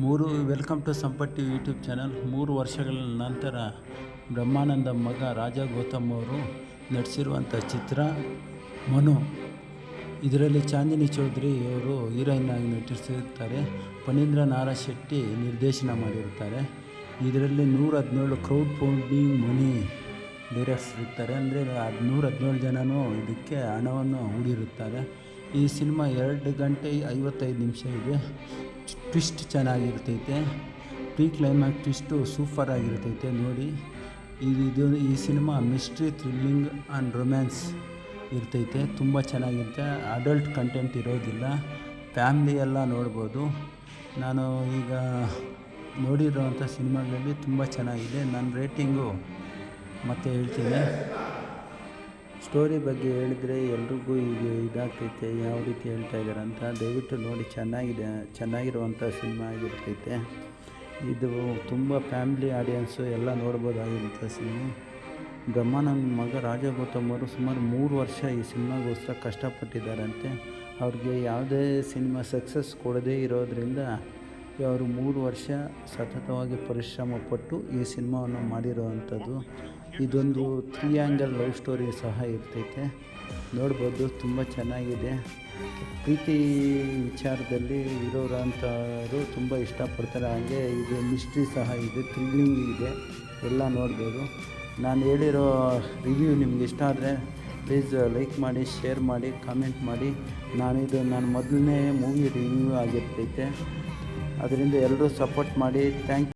ಮೂರು welcome to ಸಂಪಟ್ಟಿ YouTube channel. ಮೂರು ವರ್ಷಗಳ ನಂತರ ಬ್ರಹ್ಮಾನಂದ ಮಗ ರಾಜ ಗೌತಮ್ ಅವರು ನಟಿಸಿರುವಂಥ ಚಿತ್ರ ಮನು. ಇದರಲ್ಲಿ ಚಾಂದಿನಿ ಚೌಧರಿ ಅವರು ಹೀರೋಯಿನ್ ಆಗಿ ನಟಿಸಿರ್ತಾರೆ ಫಣೀಂದ್ರ ನಾರಾ ಶೆಟ್ಟಿ ನಿರ್ದೇಶನ ಮಾಡಿರುತ್ತಾರೆ. ಇದರಲ್ಲಿ ನೂರ ಹದಿನೇಳು ಕ್ರೌಡ್ ಫೌಂಡಿಂಗ್ ಮನಿ ಡೈರೆಕ್ಟ್ಸ್ ಇರ್ತಾರೆ ಅಂದರೆ ನೂರ ಹದಿನೇಳು ಜನನೂ ಇದಕ್ಕೆ ಹಣವನ್ನು ಹೂಡಿರುತ್ತಾರೆ. ಈ ಸಿನಿಮಾ ಎರಡು ಗಂಟೆ ಐವತ್ತೈದು ನಿಮಿಷ ಇದೆ. ಟ್ವಿಸ್ಟ್ ಚೆನ್ನಾಗಿರ್ತೈತೆ. ಪ್ರೀ ಕ್ಲೈಮ್ಯಾಕ್ಸ್ ಟ್ವಿಸ್ಟು ಸೂಪರ್ ಆಗಿರ್ತೈತೆ ನೋಡಿ. ಇದು ಇದು ಈ cinema mystery thrilling and romance ಇರ್ತೈತೆ. ತುಂಬ ಚೆನ್ನಾಗಿರುತ್ತೆ. ಅಡಲ್ಟ್ ಕಂಟೆಂಟ್ ಇರೋದಿಲ್ಲ. ಫ್ಯಾಮ್ಲಿ ಎಲ್ಲ ನೋಡ್ಬೋದು. ನಾನು ಈಗ ನೋಡಿರೋವಂಥ ಸಿನಿಮಾಗಳಲ್ಲಿ ತುಂಬ ಚೆನ್ನಾಗಿದೆ. ನನ್ನ ರೇಟಿಂಗು ಮತ್ತೆ ಹೇಳ್ತೀನಿ. ಸ್ಟೋರಿ ಬಗ್ಗೆ ಹೇಳಿದ್ರೆ ಎಲ್ರಿಗೂ ಈಗ ಇದಾಗ್ತೈತೆ, ಯಾವ ರೀತಿ ಹೇಳ್ತಾ ಇದ್ದಾರೆ ಅಂತ ದಯವಿಟ್ಟು ನೋಡಿ, ಚೆನ್ನಾಗಿದೆ ಚೆನ್ನಾಗಿರುವಂಥ ಸಿನಿಮಾ ಆಗಿರ್ತೈತೆ. ಇದು ತುಂಬ ಫ್ಯಾಮ್ಲಿ ಆಡಿಯನ್ಸು ಎಲ್ಲ ನೋಡ್ಬೋದಾಗಿರುತ್ತೆ ಸಿನಿಮಾ. ಗಮ್ಮನ ಮಗ ರಾಜ ಗೌತಮ್ ಅವರು ಸುಮಾರು ಮೂರು ವರ್ಷ ಈ ಸಿನಿಮಾಗೋಸ್ಕರ ಕಷ್ಟಪಟ್ಟಿದ್ದಾರಂತೆ. ಅವ್ರಿಗೆ ಯಾವುದೇ ಸಿನಿಮಾ ಸಕ್ಸಸ್ ಕೊಡದೇ ಇರೋದರಿಂದ ಅವರು ಮೂರು ವರ್ಷ ಸತತವಾಗಿ ಪರಿಶ್ರಮ ಪಟ್ಟು ಈ ಸಿನಿಮಾವನ್ನು ಮಾಡಿರೋವಂಥದ್ದು. ಇದೊಂದು ತ್ರೀ ಆ್ಯಂಗಲ್ ಲವ್ ಸ್ಟೋರಿ ಸಹ ಇರ್ತೈತೆ. ನೋಡ್ಬೋದು, ತುಂಬ ಚೆನ್ನಾಗಿದೆ. ಪ್ರೀತಿ ವಿಚಾರದಲ್ಲಿ ಇರೋರಂಥವ್ರು ತುಂಬ ಇಷ್ಟಪಡ್ತಾರೆ. ಹಾಗೆ ಇದು ಮಿಸ್ಟ್ರಿ ಸಹ ಇದೆ ಥ್ರಿಲ್ಲಿಂಗ್ ಇದೆ. ಎಲ್ಲ ನೋಡ್ಬೋದು. ನಾನು ಹೇಳಿರೋ ರಿವ್ಯೂ ನಿಮ್ಗೆ ಇಷ್ಟ ಆದರೆ ಪ್ಲೀಸ್ ಲೈಕ್ ಮಾಡಿ ಶೇರ್ ಮಾಡಿ ಕಾಮೆಂಟ್ ಮಾಡಿ. ನಾನಿದು ನಾನು ಮೊದಲನೇ ಮೂವಿ ರಿವ್ಯೂ ಆಗಿರ್ತೈತೆ. ಅದರಿಂದ ಎಲ್ಲರೂ ಸಪೋರ್ಟ್ ಮಾಡಿ. ಥ್ಯಾಂಕ್